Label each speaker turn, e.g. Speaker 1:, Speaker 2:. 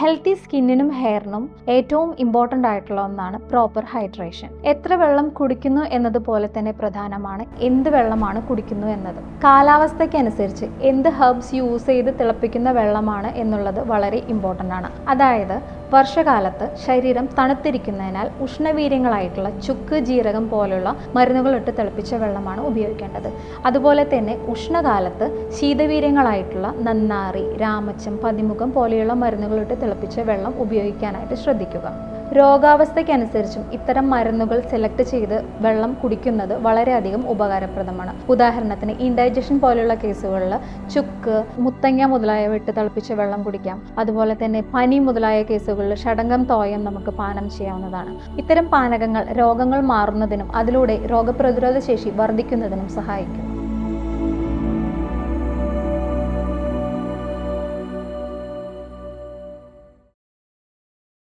Speaker 1: Healthy സ്കിന്നിനും ഹെയറിനും ഏറ്റവും important ആയിട്ടുള്ള ഒന്നാണ് പ്രോപ്പർ ഹൈഡ്രേഷൻ എത്ര വെള്ളം കുടിക്കുന്നു എന്നതുപോലെ തന്നെ പ്രധാനമാണ് എന്ത് വെള്ളമാണ് കുടിക്കുന്നു എന്നത്. കാലാവസ്ഥയ്ക്കനുസരിച്ച് എന്ത് ഹെർബ്സ് യൂസ് ചെയ്ത് തിളപ്പിക്കുന്ന വെള്ളമാണ് എന്നുള്ളത് വളരെ ഇമ്പോർട്ടന്റ് ആണ്. അതായത് വർഷകാലത്ത് ശരീരം തണുത്തിരിക്കുന്നതിനാൽ ഉഷ്ണവീര്യങ്ങളായിട്ടുള്ള ചുക്ക് ജീരകം പോലുള്ള മരുന്നുകൾ ഇട്ട് തിളപ്പിച്ച വെള്ളമാണ് ഉപയോഗിക്കേണ്ടത്. അതുപോലെ തന്നെ ഉഷ്ണകാലത്ത് ശീതവീര്യങ്ങളായിട്ടുള്ള നന്നാറി രാമച്ചം പതിമുഖം പോലെയുള്ള മരുന്നുകൾ ഇട്ട് തിളപ്പിച്ച വെള്ളം ഉപയോഗിക്കാനായിട്ട് ശ്രദ്ധിക്കുക. രോഗാവസ്ഥയ്ക്കനുസരിച്ചും ഇത്തരം മരുന്നുകൾ സെലക്ട് ചെയ്ത് വെള്ളം കുടിക്കുന്നത് വളരെയധികം ഉപകാരപ്രദമാണ്. ഉദാഹരണത്തിന് ഇൻഡൈജഷൻ പോലെയുള്ള കേസുകളിൽ ചുക്ക് മുത്തങ്ങ മുതലായവ ഇട്ട് തിളപ്പിച്ച വെള്ളം കുടിക്കാം. അതുപോലെ തന്നെ പനി മുതലായ കേസുകളിൽ ഷടങ്കം തോയം നമുക്ക് പാനം ചെയ്യാവുന്നതാണ്. ഇത്തരം പാനകങ്ങൾ രോഗങ്ങൾ മാറുന്നതിനും അതിലൂടെ രോഗപ്രതിരോധ ശേഷി വർദ്ധിക്കുന്നതിനും സഹായിക്കും.